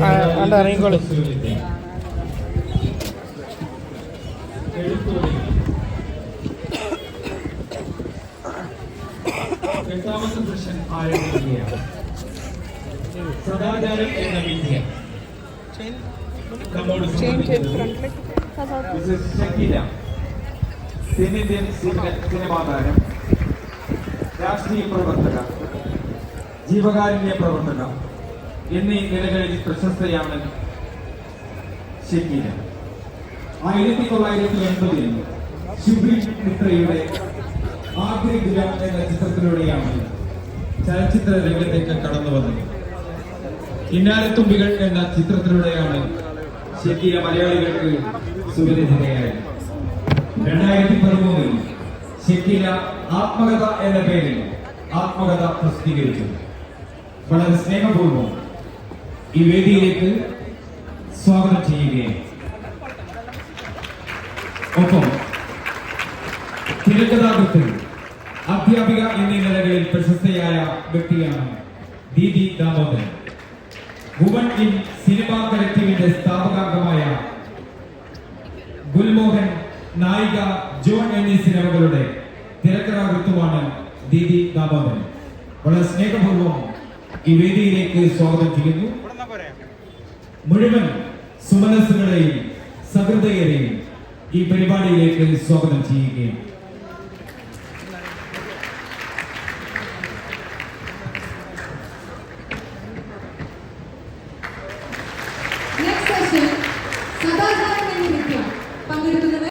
ആണ്ട് ഇറങ്ങിക്കോളി. എട്ടാമത്തെ പ്രശ്നം ആരംഭിക്കുകയാണ് സദാചാരം എന്ന വിദ്യ. സിനിമ- സിനിമാ താരം രാഷ്ട്രീയ പ്രവർത്തക ജീവകാരുണ്യ പ്രവർത്തക എന്നീ നിലകളിൽ പ്രശസ്തയാണ് ഷക്കീല ആയിരത്തി തൊള്ളായിരത്തി എൺപതിൽ ശുഭ്രി മിത്രയുടെ ആദ്യ ഗുലാം എന്ന ചിത്രത്തിലൂടെയാണ് ചലച്ചിത്ര രംഗത്തേക്ക് കടന്നു വന്നത്. കിന്നാരത്തുമ്പികൾ എന്ന ചിത്രത്തിലൂടെയാണ് ഷക്കീല മലയാളികൾക്ക് സുപരിചിതയായത്. രണ്ടായിരത്തി പതിമൂന്നിൽ ഷക്കീല ആത്മകഥ എന്ന പേരിൽ ആത്മകഥ പ്രസിദ്ധീകരിച്ചു. വളരെ സ്നേഹപൂർവം ഈ വേദിയിലേക്ക് സ്വാഗതം ചെയ്യുകയും ഒപ്പം തിരക്കഥാകൃത്ത് അധ്യാപിക എന്നീ നിലകളിൽ പ്രശസ്തയായ വ്യക്തിയാണ് Deedi Damodaran. Woman in cinema കളക്റ്റീവിന്റെ സ്ഥാപകാംഗമായ ഗുൽമോഹൻ നായിക ജോൺ എന്നീ സിനിമകളുടെ തിരക്കഥാകൃത്തുമാണ് ദീദി ദാമോദരൻ. വളരെ സ്നേഹപൂർവം ഈ വേദിയിലേക്ക് സ്വാഗതം ചെയ്യുന്നു. മുഴുവൻ സുമനസ്സുകളെയും സഹൃദയരെയും ഈ പരിപാടിയിലേക്ക് സ്വാഗതം ചെയ്യുകയാണ്. സദാചാരങ്ങൾ പങ്കെടുക്കുന്നത്